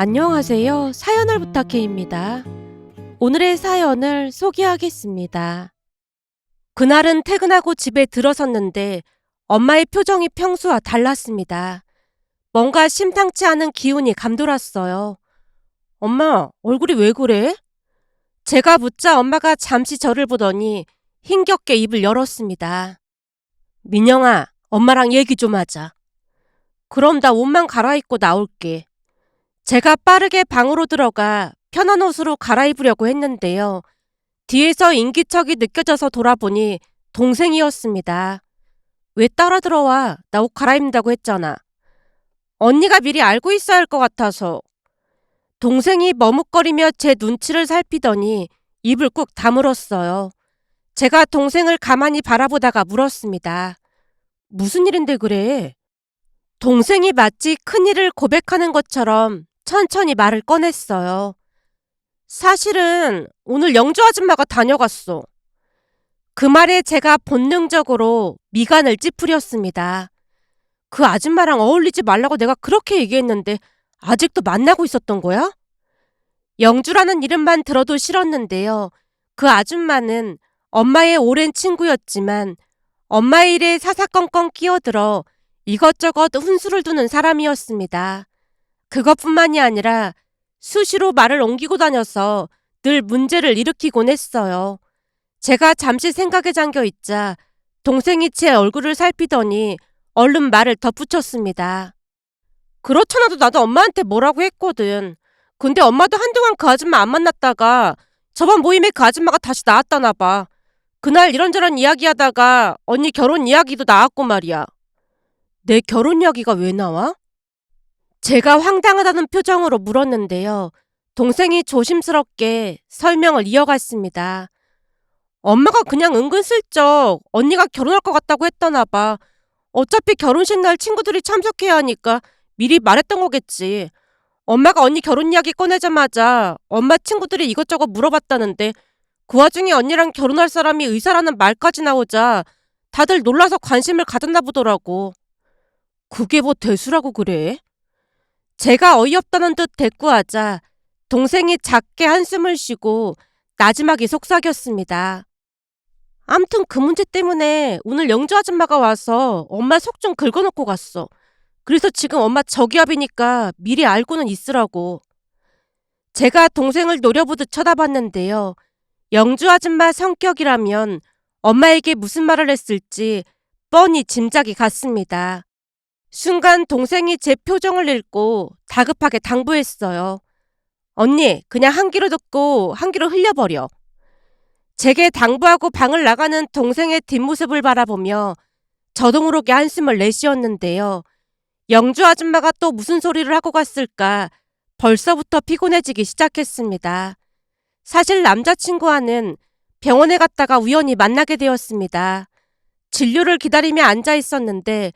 안녕하세요. 사연을 부탁해입니다. 오늘의 사연을 소개하겠습니다. 그날은 퇴근하고 집에 들어섰는데 엄마의 표정이 평소와 달랐습니다. 뭔가 심상치 않은 기운이 감돌았어요. 엄마, 얼굴이 왜 그래? 제가 묻자 엄마가 잠시 저를 보더니 힘겹게 입을 열었습니다. 민영아, 엄마랑 얘기 좀 하자. 그럼 나 옷만 갈아입고 나올게. 제가 빠르게 방으로 들어가 편한 옷으로 갈아입으려고 했는데요. 뒤에서 인기척이 느껴져서 돌아보니 동생이었습니다. 왜 따라 들어와? 나 옷 갈아입는다고 했잖아. 언니가 미리 알고 있어야 할 것 같아서. 동생이 머뭇거리며 제 눈치를 살피더니 입을 꾹 다물었어요. 제가 동생을 가만히 바라보다가 물었습니다. 무슨 일인데 그래? 동생이 마치 큰일을 고백하는 것처럼 천천히 말을 꺼냈어요. 사실은 오늘 영주 아줌마가 다녀갔어. 그 말에 제가 본능적으로 미간을 찌푸렸습니다. 그 아줌마랑 어울리지 말라고 내가 그렇게 얘기했는데 아직도 만나고 있었던 거야? 영주라는 이름만 들어도 싫었는데요. 그 아줌마는 엄마의 오랜 친구였지만 엄마의 일에 사사건건 끼어들어 이것저것 훈수를 두는 사람이었습니다. 그것뿐만이 아니라 수시로 말을 옮기고 다녀서 늘 문제를 일으키곤 했어요. 제가 잠시 생각에 잠겨 있자 동생이 제 얼굴을 살피더니 얼른 말을 덧붙였습니다. 그렇잖아도 나도 엄마한테 뭐라고 했거든. 근데 엄마도 한동안 그 아줌마 안 만났다가 저번 모임에 그 아줌마가 다시 나왔다나 봐. 그날 이런저런 이야기 하다가 언니 결혼 이야기도 나왔고 말이야. 내 결혼 이야기가 왜 나와? 제가 황당하다는 표정으로 물었는데요. 동생이 조심스럽게 설명을 이어갔습니다. 엄마가 그냥 은근슬쩍 언니가 결혼할 것 같다고 했다나 봐. 어차피 결혼식 날 친구들이 참석해야 하니까 미리 말했던 거겠지. 엄마가 언니 결혼 이야기 꺼내자마자 엄마 친구들이 이것저것 물어봤다는데 그 와중에 언니랑 결혼할 사람이 의사라는 말까지 나오자 다들 놀라서 관심을 가졌나 보더라고. 그게 뭐 대수라고 그래? 제가 어이없다는 듯 대꾸하자 동생이 작게 한숨을 쉬고 나지막이 속삭였습니다. 암튼 그 문제 때문에 오늘 영주 아줌마가 와서 엄마 속 좀 긁어놓고 갔어. 그래서 지금 엄마 저기압이니까 미리 알고는 있으라고. 제가 동생을 노려보듯 쳐다봤는데요. 영주 아줌마 성격이라면 엄마에게 무슨 말을 했을지 뻔히 짐작이 갔습니다. 순간 동생이 제 표정을 읽고 다급하게 당부했어요. 언니, 그냥 한 귀로 듣고 한 귀로 흘려버려. 제게 당부하고 방을 나가는 동생의 뒷모습을 바라보며 저도 모르게 한숨을 내쉬었는데요. 영주 아줌마가 또 무슨 소리를 하고 갔을까 벌써부터 피곤해지기 시작했습니다. 사실 남자친구와는 병원에 갔다가 우연히 만나게 되었습니다. 진료를 기다리며 앉아 있었는데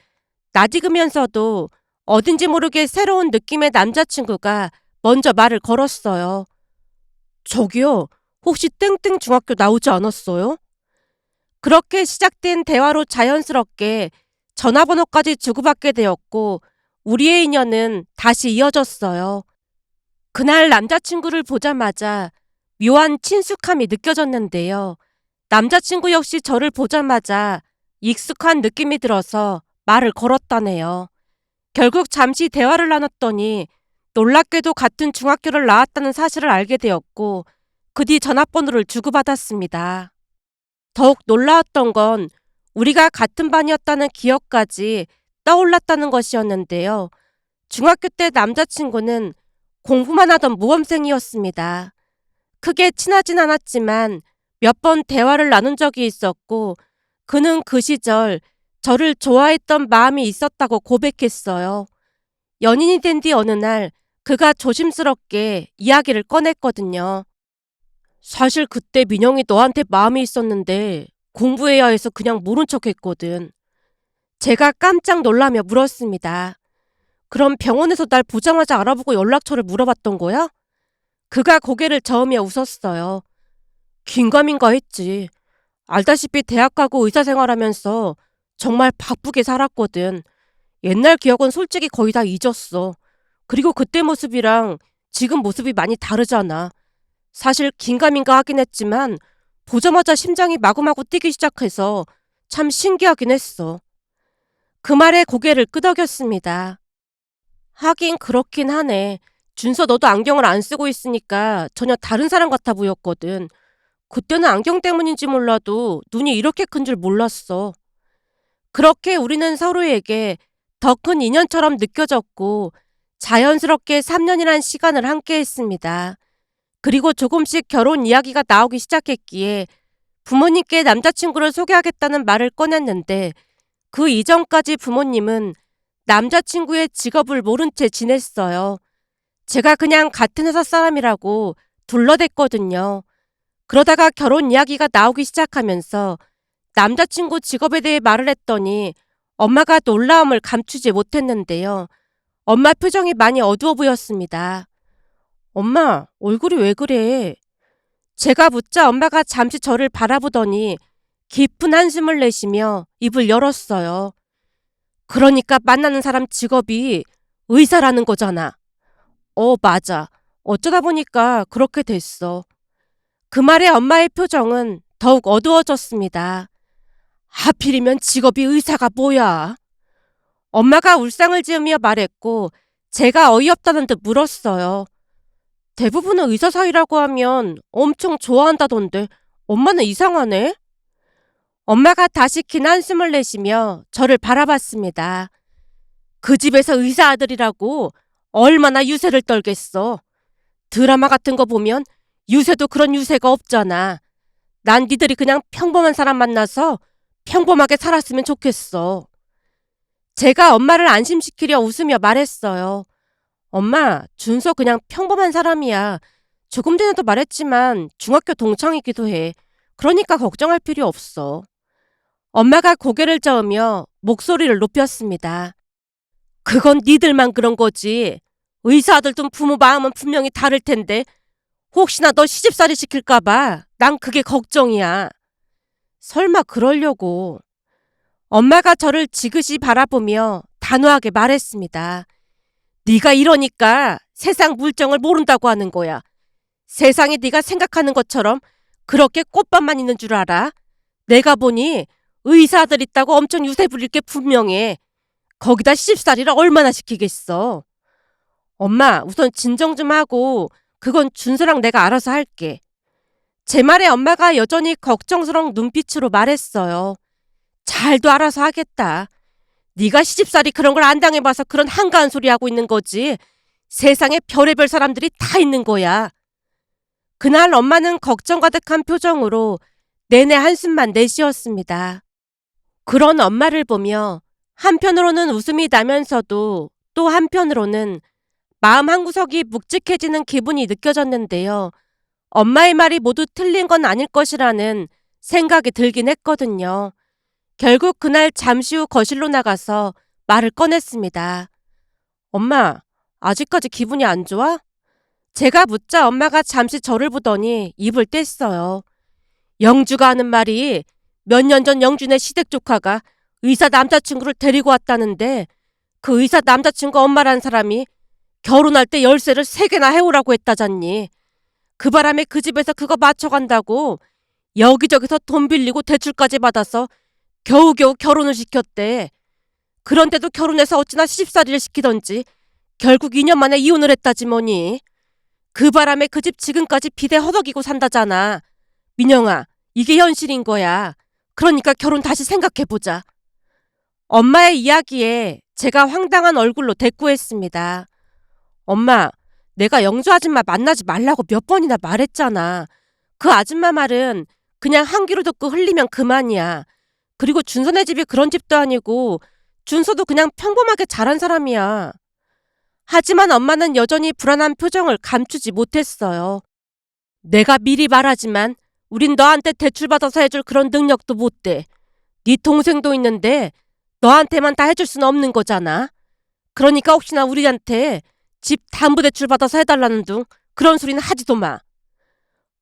낯익으면서도 어딘지 모르게 새로운 느낌의 남자친구가 먼저 말을 걸었어요. 저기요, 혹시 땡땡 중학교 나오지 않았어요? 그렇게 시작된 대화로 자연스럽게 전화번호까지 주고받게 되었고, 우리의 인연은 다시 이어졌어요. 그날 남자친구를 보자마자 묘한 친숙함이 느껴졌는데요. 남자친구 역시 저를 보자마자 익숙한 느낌이 들어서 말을 걸었다네요. 결국 잠시 대화를 나눴더니 놀랍게도 같은 중학교를 나왔다는 사실을 알게 되었고 그 뒤 전화번호를 주고받았습니다. 더욱 놀라웠던 건 우리가 같은 반이었다는 기억까지 떠올랐다는 것이었는데요. 중학교 때 남자친구는 공부만 하던 모범생이었습니다. 크게 친하진 않았지만 몇 번 대화를 나눈 적이 있었고 그는 그 시절 저를 좋아했던 마음이 있었다고 고백했어요. 연인이 된 뒤 어느 날 그가 조심스럽게 이야기를 꺼냈거든요. 사실 그때 민영이 너한테 마음이 있었는데 공부해야 해서 그냥 모른 척 했거든. 제가 깜짝 놀라며 물었습니다. 그럼 병원에서 날 보자마자 알아보고 연락처를 물어봤던 거야? 그가 고개를 저으며 웃었어요. 긴가민가 했지. 알다시피 대학 가고 의사 생활하면서 정말 바쁘게 살았거든. 옛날 기억은 솔직히 거의 다 잊었어. 그리고 그때 모습이랑 지금 모습이 많이 다르잖아. 사실 긴가민가 하긴 했지만 보자마자 심장이 마구마구 뛰기 시작해서 참 신기하긴 했어. 그 말에 고개를 끄덕였습니다. 하긴 그렇긴 하네. 준서 너도 안경을 안 쓰고 있으니까 전혀 다른 사람 같아 보였거든. 그때는 안경 때문인지 몰라도 눈이 이렇게 큰 줄 몰랐어. 그렇게 우리는 서로에게 더 큰 인연처럼 느껴졌고 자연스럽게 3년이란 시간을 함께 했습니다. 그리고 조금씩 결혼 이야기가 나오기 시작했기에 부모님께 남자친구를 소개하겠다는 말을 꺼냈는데 그 이전까지 부모님은 남자친구의 직업을 모른 채 지냈어요. 제가 그냥 같은 회사 사람이라고 둘러댔거든요. 그러다가 결혼 이야기가 나오기 시작하면서 남자친구 직업에 대해 말을 했더니 엄마가 놀라움을 감추지 못했는데요. 엄마 표정이 많이 어두워 보였습니다. 엄마, 얼굴이 왜 그래? 제가 묻자 엄마가 잠시 저를 바라보더니 깊은 한숨을 내쉬며 입을 열었어요. 그러니까 만나는 사람 직업이 의사라는 거잖아. 어, 맞아. 어쩌다 보니까 그렇게 됐어. 그 말에 엄마의 표정은 더욱 어두워졌습니다. 하필이면 직업이 의사가 뭐야? 엄마가 울상을 지으며 말했고 제가 어이없다는 듯 물었어요. 대부분은 의사 사이라고 하면 엄청 좋아한다던데 엄마는 이상하네? 엄마가 다시 긴 한숨을 내쉬며 저를 바라봤습니다. 그 집에서 의사 아들이라고 얼마나 유세를 떨겠어. 드라마 같은 거 보면 유세도 그런 유세가 없잖아. 난 니들이 그냥 평범한 사람 만나서 평범하게 살았으면 좋겠어. 제가 엄마를 안심시키려 웃으며 말했어요. 엄마, 준서 그냥 평범한 사람이야. 조금 전에도 말했지만 중학교 동창이기도 해. 그러니까 걱정할 필요 없어. 엄마가 고개를 저으며 목소리를 높였습니다. 그건 니들만 그런 거지. 의사 아들도 부모 마음은 분명히 다를 텐데 혹시나 너 시집살이 시킬까봐 난 그게 걱정이야. 설마 그러려고. 엄마가 저를 지그시 바라보며 단호하게 말했습니다. 네가 이러니까 세상 물정을 모른다고 하는 거야. 세상에 네가 생각하는 것처럼 그렇게 꽃밭만 있는 줄 알아? 내가 보니 의사들 있다고 엄청 유세 부릴 게 분명해. 거기다 시집살이를 얼마나 시키겠어. 엄마, 우선 진정 좀 하고 그건 준서랑 내가 알아서 할게. 제 말에 엄마가 여전히 걱정스러운 눈빛으로 말했어요. 잘도 알아서 하겠다. 네가 시집살이 그런 걸 안 당해봐서 그런 한가한 소리 하고 있는 거지. 세상에 별의별 사람들이 다 있는 거야. 그날 엄마는 걱정 가득한 표정으로 내내 한숨만 내쉬었습니다. 그런 엄마를 보며 한편으로는 웃음이 나면서도 또 한편으로는 마음 한구석이 묵직해지는 기분이 느껴졌는데요. 엄마의 말이 모두 틀린 건 아닐 것이라는 생각이 들긴 했거든요. 결국 그날 잠시 후 거실로 나가서 말을 꺼냈습니다. 엄마, 아직까지 기분이 안 좋아? 제가 묻자 엄마가 잠시 저를 보더니 입을 뗐어요. 영주가 하는 말이 몇 년 전 영준의 시댁 조카가 의사 남자친구를 데리고 왔다는데 그 의사 남자친구 엄마란 사람이 결혼할 때 열쇠를 세 개나 해오라고 했다잖니. 그 바람에 그 집에서 그거 맞춰간다고 여기저기서 돈 빌리고 대출까지 받아서 겨우겨우 결혼을 시켰대. 그런데도 결혼해서 어찌나 시집살이를 시키던지 결국 2년 만에 이혼을 했다지 뭐니. 그 바람에 그 집 지금까지 비대 허덕이고 산다잖아. 민영아, 이게 현실인 거야. 그러니까 결혼 다시 생각해보자. 엄마의 이야기에 제가 황당한 얼굴로 대꾸했습니다. 엄마, 내가 영주 아줌마 만나지 말라고 몇 번이나 말했잖아. 그 아줌마 말은 그냥 한 귀로 듣고 흘리면 그만이야. 그리고 준선의 집이 그런 집도 아니고 준서도 그냥 평범하게 자란 사람이야. 하지만 엄마는 여전히 불안한 표정을 감추지 못했어요. 내가 미리 말하지만 우린 너한테 대출받아서 해줄 그런 능력도 못 돼. 네 동생도 있는데 너한테만 다 해줄 수는 없는 거잖아. 그러니까 혹시나 우리한테 집 담보대출 받아서 해달라는 둥 그런 소리는 하지도 마.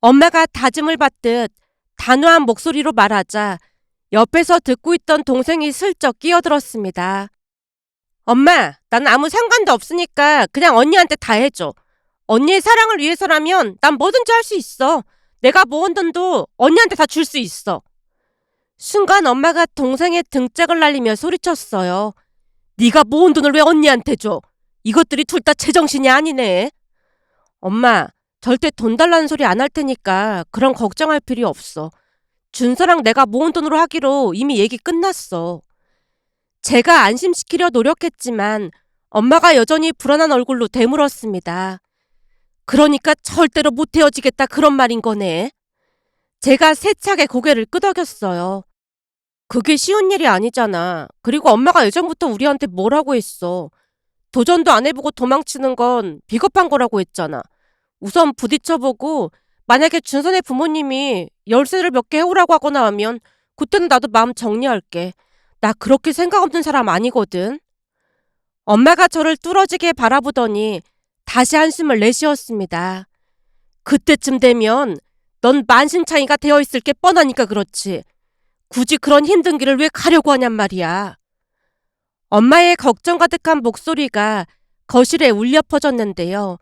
엄마가 다짐을 받듯 단호한 목소리로 말하자 옆에서 듣고 있던 동생이 슬쩍 끼어들었습니다. 엄마, 난 아무 상관도 없으니까 그냥 언니한테 다 해줘. 언니의 사랑을 위해서라면 난 뭐든지 할 수 있어. 내가 모은 돈도 언니한테 다 줄 수 있어. 순간 엄마가 동생의 등짝을 날리며 소리쳤어요. 네가 모은 돈을 왜 언니한테 줘? 이것들이 둘 다 제정신이 아니네. 엄마, 절대 돈 달라는 소리 안 할 테니까 그런 걱정할 필요 없어. 준서랑 내가 모은 돈으로 하기로 이미 얘기 끝났어. 제가 안심시키려 노력했지만 엄마가 여전히 불안한 얼굴로 되물었습니다. 그러니까 절대로 못 헤어지겠다 그런 말인 거네. 제가 세차게 고개를 끄덕였어요. 그게 쉬운 일이 아니잖아. 그리고 엄마가 예전부터 우리한테 뭐라고 했어. 도전도 안 해보고 도망치는 건 비겁한 거라고 했잖아. 우선 부딪혀보고 만약에 준선의 부모님이 열쇠를 몇 개 해오라고 하거나 하면 그때는 나도 마음 정리할게. 나 그렇게 생각 없는 사람 아니거든. 엄마가 저를 뚫어지게 바라보더니 다시 한숨을 내쉬었습니다. 그때쯤 되면 넌 만신창이가 되어 있을 게 뻔하니까 그렇지. 굳이 그런 힘든 길을 왜 가려고 하냔 말이야. 엄마의 걱정 가득한 목소리가 거실에 울려 퍼졌는데요.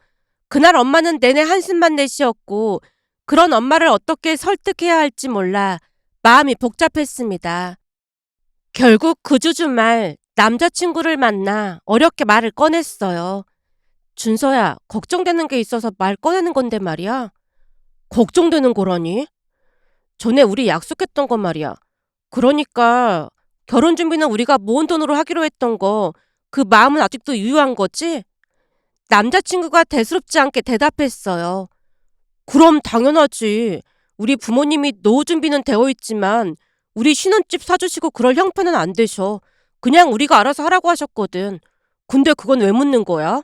그날 엄마는 내내 한숨만 내쉬었고 그런 엄마를 어떻게 설득해야 할지 몰라 마음이 복잡했습니다. 결국 그 주 주말 남자친구를 만나 어렵게 말을 꺼냈어요. 준서야, 걱정되는 게 있어서 말 꺼내는 건데 말이야. 걱정되는 거라니? 전에 우리 약속했던 건 말이야. 그러니까 결혼 준비는 우리가 모은 돈으로 하기로 했던 거, 그 마음은 아직도 유효한 거지? 남자친구가 대수롭지 않게 대답했어요. 그럼 당연하지. 우리 부모님이 노후 준비는 되어 있지만 우리 신혼집 사주시고 그럴 형편은 안 되셔. 그냥 우리가 알아서 하라고 하셨거든. 근데 그건 왜 묻는 거야?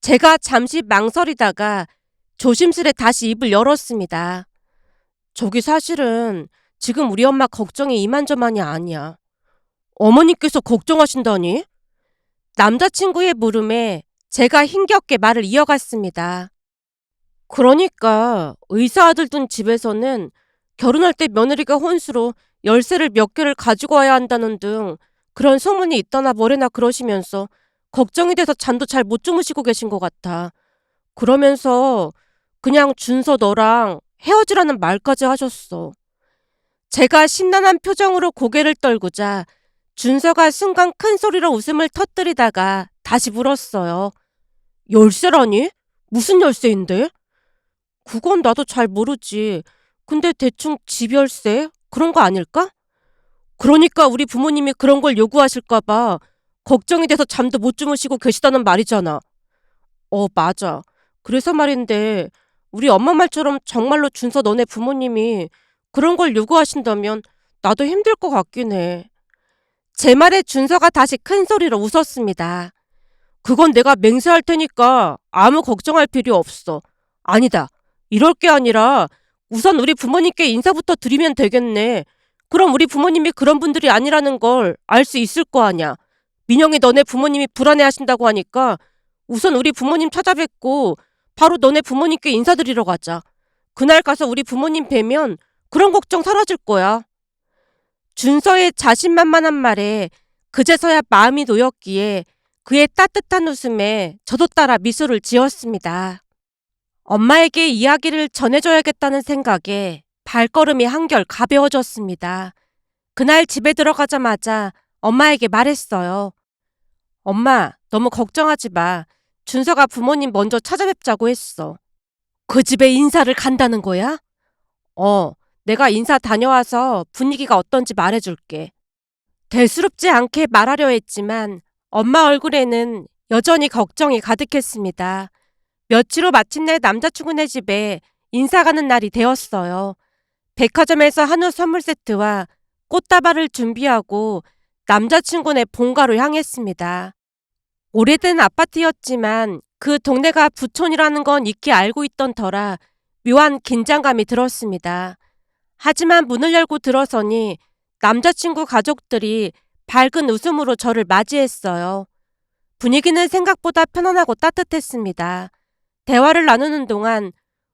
제가 잠시 망설이다가 조심스레 다시 입을 열었습니다. 저기 사실은 지금 우리 엄마 걱정이 이만저만이 아니야. 어머니께서 걱정하신다니? 남자친구의 물음에 제가 힘겹게 말을 이어갔습니다. 그러니까 의사 아들 둔 집에서는 결혼할 때 며느리가 혼수로 열쇠를 몇 개를 가지고 와야 한다는 등 그런 소문이 있다나 뭐래나 그러시면서 걱정이 돼서 잠도 잘 못 주무시고 계신 것 같아. 그러면서 그냥 준서 너랑 헤어지라는 말까지 하셨어. 제가 심란한 표정으로 고개를 떨구자 준서가 순간 큰 소리로 웃음을 터뜨리다가 다시 물었어요. 열쇠라니? 무슨 열쇠인데? 그건 나도 잘 모르지. 근데 대충 집 열쇠? 그런 거 아닐까? 그러니까 우리 부모님이 그런 걸 요구하실까봐 걱정이 돼서 잠도 못 주무시고 계시다는 말이잖아. 어, 맞아. 그래서 말인데, 우리 엄마 말처럼 정말로 준서 너네 부모님이 그런 걸 요구하신다면 나도 힘들 것 같긴 해. 제 말에 준서가 다시 큰 소리로 웃었습니다. 그건 내가 맹세할 테니까 아무 걱정할 필요 없어. 아니다. 이럴 게 아니라 우선 우리 부모님께 인사부터 드리면 되겠네. 그럼 우리 부모님이 그런 분들이 아니라는 걸 알 수 있을 거 아냐. 민영이 너네 부모님이 불안해 하신다고 하니까 우선 우리 부모님 찾아뵙고 바로 너네 부모님께 인사드리러 가자. 그날 가서 우리 부모님 뵈면 그런 걱정 사라질 거야. 준서의 자신만만한 말에 그제서야 마음이 놓였기에 그의 따뜻한 웃음에 저도 따라 미소를 지었습니다. 엄마에게 이야기를 전해줘야겠다는 생각에 발걸음이 한결 가벼워졌습니다. 그날 집에 들어가자마자 엄마에게 말했어요. 엄마, 너무 걱정하지 마. 준서가 부모님 먼저 찾아뵙자고 했어. 그 집에 인사를 간다는 거야? 어, 내가 인사 다녀와서 분위기가 어떤지 말해줄게. 대수롭지 않게 말하려 했지만 엄마 얼굴에는 여전히 걱정이 가득했습니다. 며칠 후 마침내 남자친구네 집에 인사 가는 날이 되었어요. 백화점에서 한우 선물 세트와 꽃다발을 준비하고 남자친구네 본가로 향했습니다. 오래된 아파트였지만 그 동네가 부촌이라는 건 익히 알고 있던 터라 묘한 긴장감이 들었습니다. 하지만 문을 열고 들어서니 남자친구 가족들이 밝은 웃음으로 저를 맞이했어요. 분위기는 생각보다 편안하고 따뜻했습니다. 대화를 나누는 동안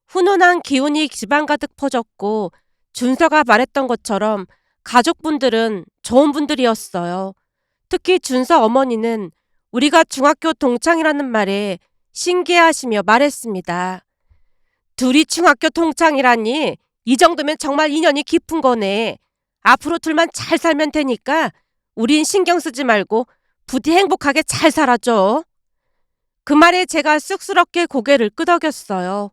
훈훈한 기운이 집안 가득 퍼졌고 준서가 말했던 것처럼 가족분들은 좋은 분들이었어요. 특히 준서 어머니는 우리가 중학교 동창이라는 말에 신기해하시며 말했습니다. 둘이 중학교 동창이라니 이 정도면 정말 인연이 깊은 거네. 앞으로 둘만 잘 살면 되니까 우린 신경 쓰지 말고 부디 행복하게 잘 살아줘. 그 말에 제가 쑥스럽게 고개를 끄덕였어요.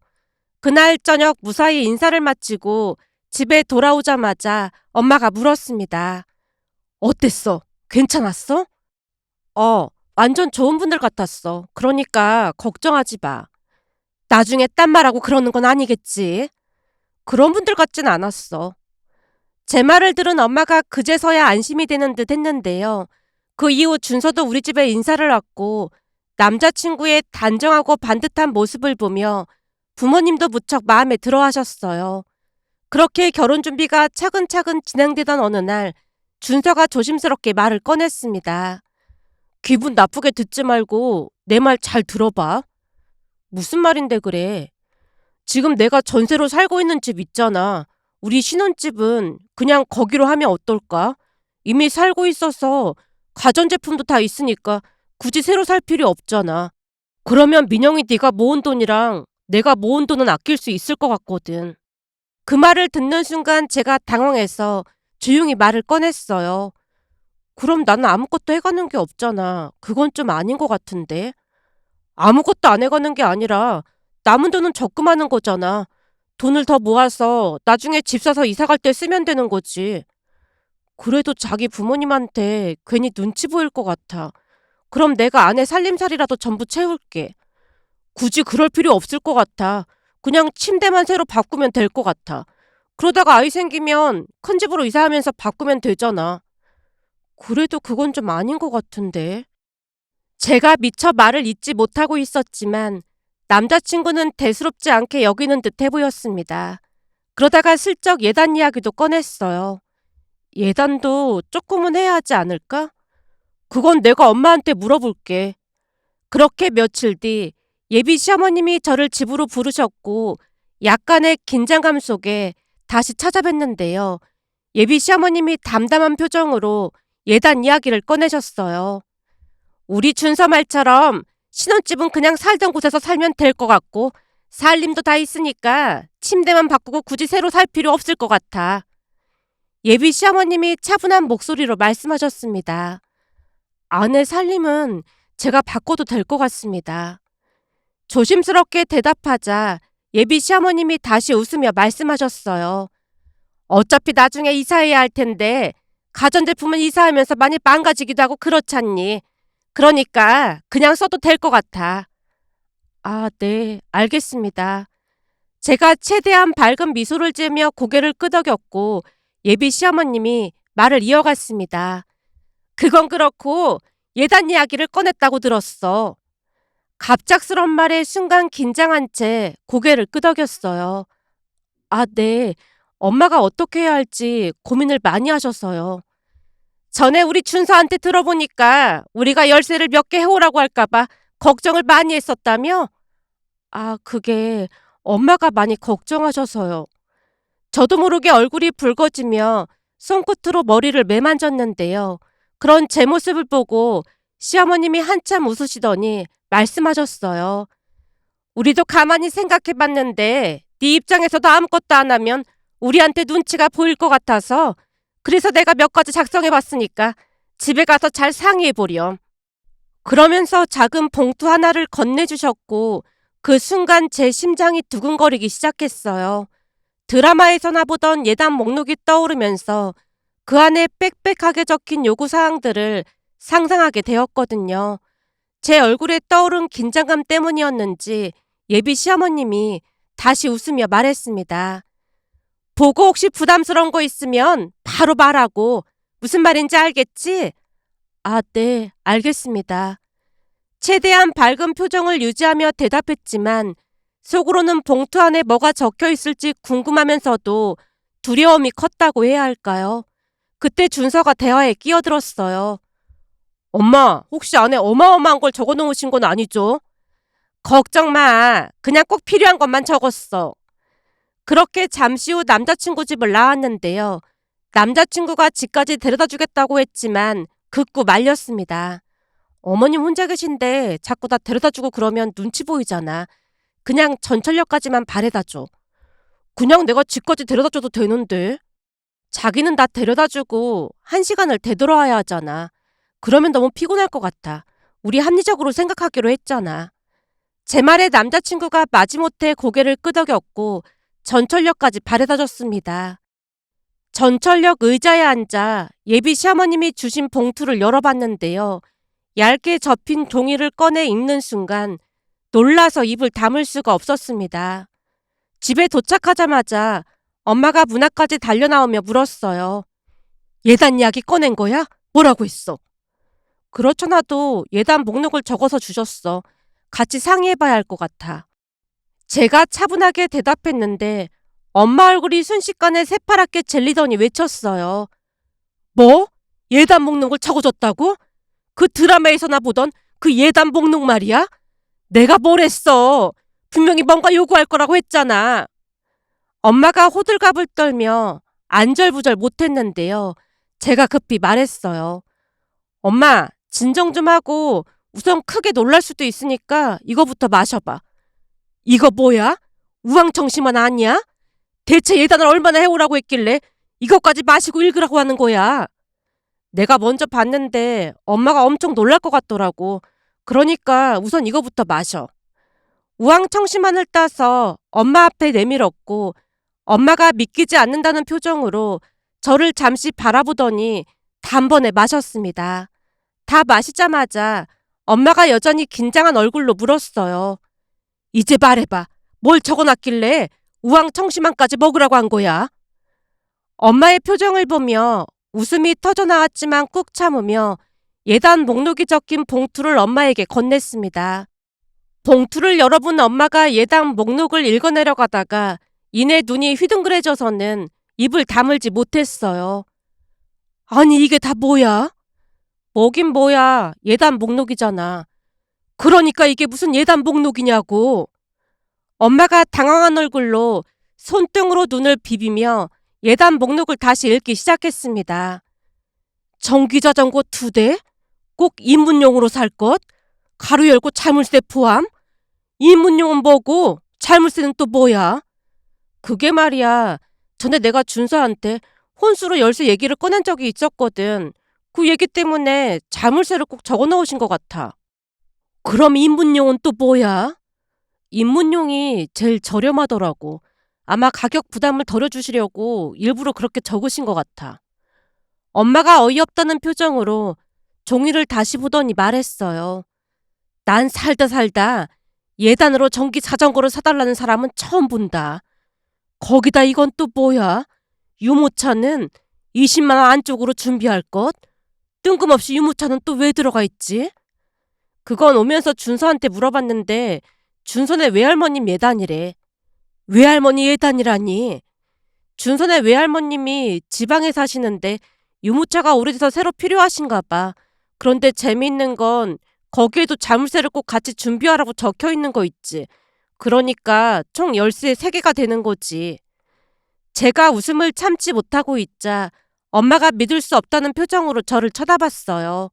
그날 저녁 무사히 인사를 마치고 집에 돌아오자마자 엄마가 물었습니다. 어땠어? 괜찮았어? 어, 완전 좋은 분들 같았어. 그러니까 걱정하지 마. 나중에 딴 말하고 그러는 건 아니겠지. 그런 분들 같진 않았어. 제 말을 들은 엄마가 그제서야 안심이 되는 듯 했는데요. 그 이후 준서도 우리 집에 인사를 왔고 남자친구의 단정하고 반듯한 모습을 보며 부모님도 무척 마음에 들어 하셨어요. 그렇게 결혼 준비가 차근차근 진행되던 어느 날 준서가 조심스럽게 말을 꺼냈습니다. 기분 나쁘게 듣지 말고 내 말 잘 들어봐. 무슨 말인데 그래? 지금 내가 전세로 살고 있는 집 있잖아. 우리 신혼집은 그냥 거기로 하면 어떨까? 이미 살고 있어서 가전제품도 다 있으니까 굳이 새로 살 필요 없잖아. 그러면 민영이 네가 모은 돈이랑 내가 모은 돈은 아낄 수 있을 것 같거든. 그 말을 듣는 순간 제가 당황해서 조용히 말을 꺼냈어요. 그럼 나는 아무것도 해가는 게 없잖아. 그건 좀 아닌 것 같은데. 아무것도 안 해가는 게 아니라 남은 돈은 적금하는 거잖아. 돈을 더 모아서 나중에 집 사서 이사 갈 때 쓰면 되는 거지. 그래도 자기 부모님한테 괜히 눈치 보일 것 같아. 그럼 내가 아내 살림살이라도 전부 채울게. 굳이 그럴 필요 없을 것 같아. 그냥 침대만 새로 바꾸면 될 것 같아. 그러다가 아이 생기면 큰 집으로 이사하면서 바꾸면 되잖아. 그래도 그건 좀 아닌 것 같은데. 제가 미처 말을 잇지 못하고 있었지만 남자친구는 대수롭지 않게 여기는 듯해 보였습니다. 그러다가 슬쩍 예단 이야기도 꺼냈어요. 예단도 조금은 해야 하지 않을까? 그건 내가 엄마한테 물어볼게. 그렇게 며칠 뒤 예비 시어머님이 저를 집으로 부르셨고 약간의 긴장감 속에 다시 찾아뵀는데요. 예비 시어머님이 담담한 표정으로 예단 이야기를 꺼내셨어요. 우리 준서 말처럼 신혼집은 그냥 살던 곳에서 살면 될 것 같고 살림도 다 있으니까 침대만 바꾸고 굳이 새로 살 필요 없을 것 같아. 예비 시어머님이 차분한 목소리로 말씀하셨습니다. 아내 살림은 제가 바꿔도 될 것 같습니다. 조심스럽게 대답하자 예비 시어머님이 다시 웃으며 말씀하셨어요. 어차피 나중에 이사해야 할 텐데 가전제품은 이사하면서 많이 망가지기도 하고 그렇잖니. 그러니까 그냥 써도 될 것 같아. 아, 네, 알겠습니다. 제가 최대한 밝은 미소를 지으며 고개를 끄덕였고 예비 시어머님이 말을 이어갔습니다. 그건 그렇고 예단 이야기를 꺼냈다고 들었어. 갑작스런 말에 순간 긴장한 채 고개를 끄덕였어요. 아, 네. 엄마가 어떻게 해야 할지 고민을 많이 하셔서요. 전에 우리 준서한테 들어보니까 우리가 열쇠를 몇 개 해오라고 할까봐 걱정을 많이 했었다며? 아, 그게 엄마가 많이 걱정하셔서요. 저도 모르게 얼굴이 붉어지며 손끝으로 머리를 매만졌는데요. 그런 제 모습을 보고 시어머님이 한참 웃으시더니 말씀하셨어요. 우리도 가만히 생각해 봤는데 네 입장에서도 아무것도 안 하면 우리한테 눈치가 보일 것 같아서 그래서 내가 몇 가지 작성해 봤으니까 집에 가서 잘 상의해 보렴. 그러면서 작은 봉투 하나를 건네주셨고 그 순간 제 심장이 두근거리기 시작했어요. 드라마에서나 보던 예단 목록이 떠오르면서 그 안에 빽빽하게 적힌 요구사항들을 상상하게 되었거든요. 제 얼굴에 떠오른 긴장감 때문이었는지 예비 시어머님이 다시 웃으며 말했습니다. 보고 혹시 부담스러운 거 있으면 바로 말하고 무슨 말인지 알겠지? 아, 네, 알겠습니다. 최대한 밝은 표정을 유지하며 대답했지만 속으로는 봉투 안에 뭐가 적혀 있을지 궁금하면서도 두려움이 컸다고 해야 할까요? 그때 준서가 대화에 끼어들었어요. 엄마, 혹시 안에 어마어마한 걸 적어 놓으신 건 아니죠? 걱정 마. 그냥 꼭 필요한 것만 적었어. 그렇게 잠시 후 남자친구 집을 나왔는데요. 남자친구가 집까지 데려다 주겠다고 했지만 극구 말렸습니다. 어머님 혼자 계신데 자꾸 나 데려다 주고 그러면 눈치 보이잖아. 그냥 전철역까지만 바래다 줘. 그냥 내가 집까지 데려다 줘도 되는데. 자기는 나 데려다 주고 한 시간을 되돌아와야 하잖아. 그러면 너무 피곤할 것 같아. 우리 합리적으로 생각하기로 했잖아. 제 말에 남자친구가 마지못해 고개를 끄덕였고 전철역까지 바래다 줬습니다. 전철역 의자에 앉아 예비 시어머님이 주신 봉투를 열어봤는데요. 얇게 접힌 종이를 꺼내 읽는 순간 놀라서 입을 다물 수가 없었습니다. 집에 도착하자마자 엄마가 문 앞까지 달려나오며 물었어요. 예단 이야기 꺼낸 거야? 뭐라고 했어? 그렇잖아도 예단 목록을 적어서 주셨어. 같이 상의해봐야 할 것 같아. 제가 차분하게 대답했는데 엄마 얼굴이 순식간에 새파랗게 젤리더니 외쳤어요. 뭐? 예단 목록을 적어줬다고? 그 드라마에서나 보던 그 예단 목록 말이야? 내가 뭘 했어? 분명히 뭔가 요구할 거라고 했잖아. 엄마가 호들갑을 떨며 안절부절 못했는데요. 제가 급히 말했어요. 엄마, 진정 좀 하고 우선 크게 놀랄 수도 있으니까 이거부터 마셔봐. 이거 뭐야? 우왕청심환 아니야? 대체 예단을 얼마나 해오라고 했길래 이것까지 마시고 읽으라고 하는 거야. 내가 먼저 봤는데 엄마가 엄청 놀랄 것 같더라고. 그러니까 우선 이거부터 마셔. 우왕청심환을 따서 엄마 앞에 내밀었고 엄마가 믿기지 않는다는 표정으로 저를 잠시 바라보더니 단번에 마셨습니다. 다 마시자마자 엄마가 여전히 긴장한 얼굴로 물었어요. 이제 말해봐. 뭘 적어놨길래 우왕 청심환까지 먹으라고 한 거야? 엄마의 표정을 보며 웃음이 터져 나왔지만 꾹 참으며 예단 목록이 적힌 봉투를 엄마에게 건넸습니다. 봉투를 열어본 엄마가 예단 목록을 읽어내려 가다가 이내 눈이 휘둥그레져서는 입을 다물지 못했어요. 아니 이게 다 뭐야? 뭐긴 뭐야. 예단 목록이잖아. 그러니까 이게 무슨 예단 목록이냐고. 엄마가 당황한 얼굴로 손등으로 눈을 비비며 예단 목록을 다시 읽기 시작했습니다. 전기자전거 두 대? 꼭 입문용으로 살 것? 가로 열고 자물쇠 포함? 입문용은 뭐고 자물쇠는 또 뭐야? 그게 말이야. 전에 내가 준서한테 혼수로 열쇠 얘기를 꺼낸 적이 있었거든. 그 얘기 때문에 자물쇠를 꼭 적어 넣으신 것 같아. 그럼 입문용은 또 뭐야? 입문용이 제일 저렴하더라고. 아마 가격 부담을 덜어주시려고 일부러 그렇게 적으신 것 같아. 엄마가 어이없다는 표정으로 종이를 다시 보더니 말했어요. 난 살다 살다 예단으로 전기 자전거를 사달라는 사람은 처음 본다. 거기다 이건 또 뭐야? 유모차는 20만 원 안쪽으로 준비할 것? 뜬금없이 유모차는 또 왜 들어가 있지? 그건 오면서 준서한테 물어봤는데 준선의 외할머님 예단이래. 외할머니 예단이라니. 준선의 외할머님이 지방에 사시는데 유모차가 오래돼서 새로 필요하신가 봐. 그런데 재미있는 건 거기에도 자물쇠를 꼭 같이 준비하라고 적혀 있는 거 있지. 그러니까 총 열쇠 3개가 되는 거지. 제가 웃음을 참지 못하고 있자 엄마가 믿을 수 없다는 표정으로 저를 쳐다봤어요.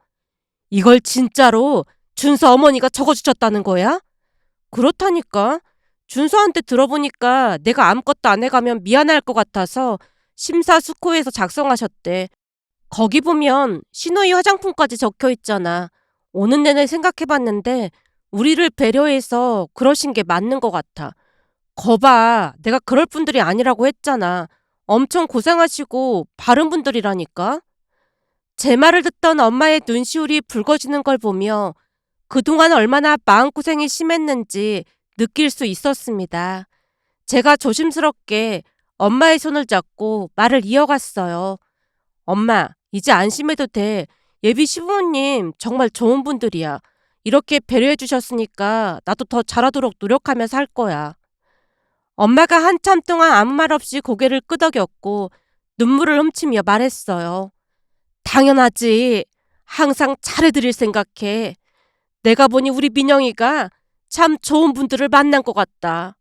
이걸 진짜로 준서 어머니가 적어주셨다는 거야? 그렇다니까. 준서한테 들어보니까 내가 아무것도 안 해가면 미안할 것 같아서 심사숙고해서 작성하셨대. 거기 보면 신호위 화장품까지 적혀 있잖아. 오는 내내 생각해봤는데 우리를 배려해서 그러신 게 맞는 것 같아. 거봐, 내가 그럴 분들이 아니라고 했잖아. 엄청 고생하시고 바른 분들이라니까. 제 말을 듣던 엄마의 눈시울이 붉어지는 걸 보며 그동안 얼마나 마음고생이 심했는지 느낄 수 있었습니다. 제가 조심스럽게 엄마의 손을 잡고 말을 이어갔어요. 엄마, 이제 안심해도 돼. 예비 시부모님 정말 좋은 분들이야. 이렇게 배려해 주셨으니까 나도 더 잘하도록 노력하며 살 거야. 엄마가 한참 동안 아무 말 없이 고개를 끄덕였고 눈물을 훔치며 말했어요. 당연하지. 항상 잘해드릴 생각해. 내가 보니 우리 민영이가 참 좋은 분들을 만난 것 같다.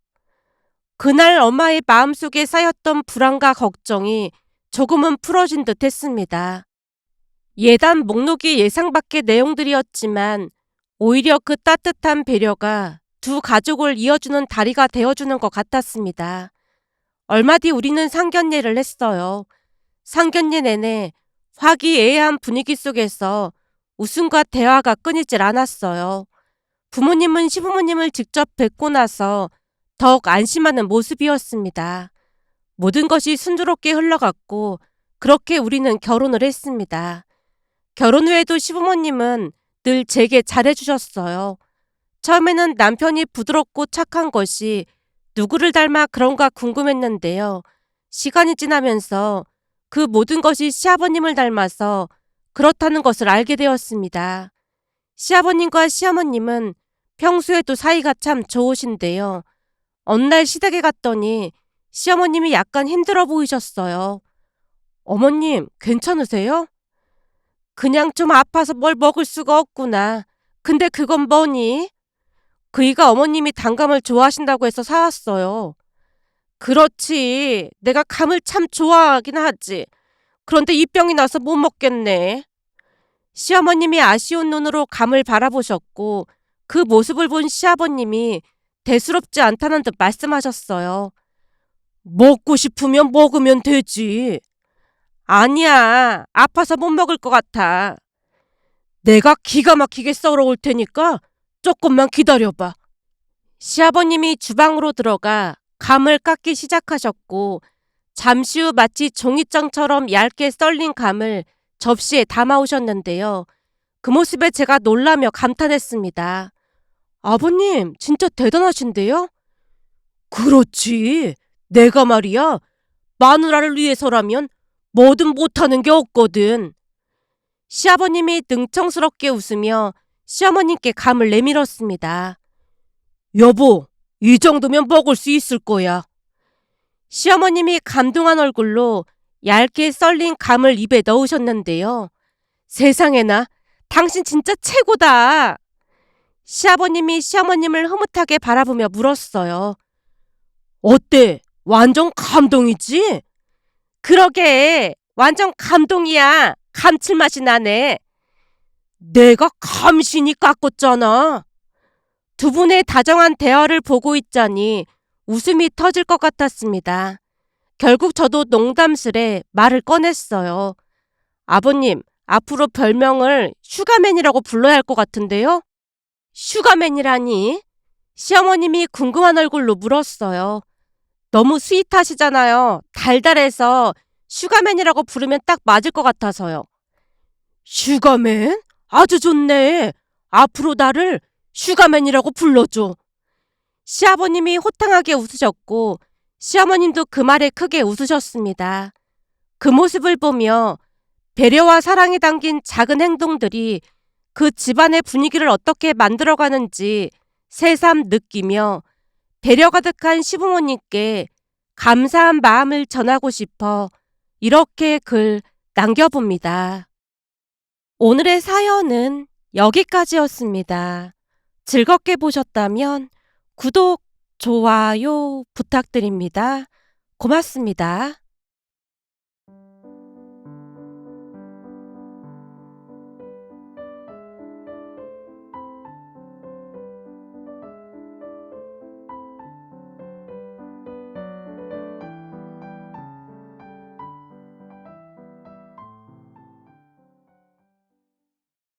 그날 엄마의 마음속에 쌓였던 불안과 걱정이 조금은 풀어진 듯 했습니다. 예단 목록이 예상 밖의 내용들이었지만 오히려 그 따뜻한 배려가 두 가족을 이어주는 다리가 되어주는 것 같았습니다. 얼마 뒤 우리는 상견례를 했어요. 상견례 내내 화기애애한 분위기 속에서 웃음과 대화가 끊이질 않았어요. 부모님은 시부모님을 직접 뵙고 나서 더욱 안심하는 모습이었습니다. 모든 것이 순조롭게 흘러갔고 그렇게 우리는 결혼을 했습니다. 결혼 후에도 시부모님은 늘 제게 잘해주셨어요. 처음에는 남편이 부드럽고 착한 것이 누구를 닮아 그런가 궁금했는데요. 시간이 지나면서 그 모든 것이 시아버님을 닮아서 그렇다는 것을 알게 되었습니다. 시아버님과 시어머님은 평소에도 사이가 참 좋으신데요. 어느 날 시댁에 갔더니 시어머님이 약간 힘들어 보이셨어요. 어머님, 괜찮으세요? 그냥 좀 아파서 뭘 먹을 수가 없구나. 근데 그건 뭐니? 그이가 어머님이 단감을 좋아하신다고 해서 사왔어요. 그렇지. 내가 감을 참 좋아하긴 하지. 그런데 이 병이 나서 못 먹겠네. 시어머님이 아쉬운 눈으로 감을 바라보셨고 그 모습을 본 시아버님이 대수롭지 않다는 듯 말씀하셨어요. 먹고 싶으면 먹으면 되지. 아니야. 아파서 못 먹을 것 같아. 내가 기가 막히게 썰어 올 테니까 조금만 기다려봐. 시아버님이 주방으로 들어가 감을 깎기 시작하셨고 잠시 후 마치 종이장처럼 얇게 썰린 감을 접시에 담아오셨는데요. 그 모습에 제가 놀라며 감탄했습니다. 아버님, 진짜 대단하신데요? 그렇지. 내가 말이야. 마누라를 위해서라면 뭐든 못하는 게 없거든. 시아버님이 능청스럽게 웃으며 시어머님께 감을 내밀었습니다. 여보, 이 정도면 먹을 수 있을 거야. 시어머님이 감동한 얼굴로 얇게 썰린 감을 입에 넣으셨는데요. 세상에나, 당신 진짜 최고다. 시아버님이 시어머님을 흐뭇하게 바라보며 물었어요. 어때? 완전 감동이지? 그러게, 완전 감동이야. 감칠맛이 나네. 내가 감신이 깎았잖아. 두 분의 다정한 대화를 보고 있자니 웃음이 터질 것 같았습니다. 결국 저도 농담스레 말을 꺼냈어요. 아버님, 앞으로 별명을 슈가맨이라고 불러야 할 것 같은데요? 슈가맨이라니? 시어머님이 궁금한 얼굴로 물었어요. 너무 스윗하시잖아요. 달달해서 슈가맨이라고 부르면 딱 맞을 것 같아서요. 슈가맨? 아주 좋네. 앞으로 나를 슈가맨이라고 불러줘. 시아버님이 호탕하게 웃으셨고 시어머님도 그 말에 크게 웃으셨습니다. 그 모습을 보며 배려와 사랑이 담긴 작은 행동들이 그 집안의 분위기를 어떻게 만들어가는지 새삼 느끼며 배려 가득한 시부모님께 감사한 마음을 전하고 싶어 이렇게 글 남겨봅니다. 오늘의 사연은 여기까지였습니다. 즐겁게 보셨다면 구독, 좋아요 부탁드립니다. 고맙습니다.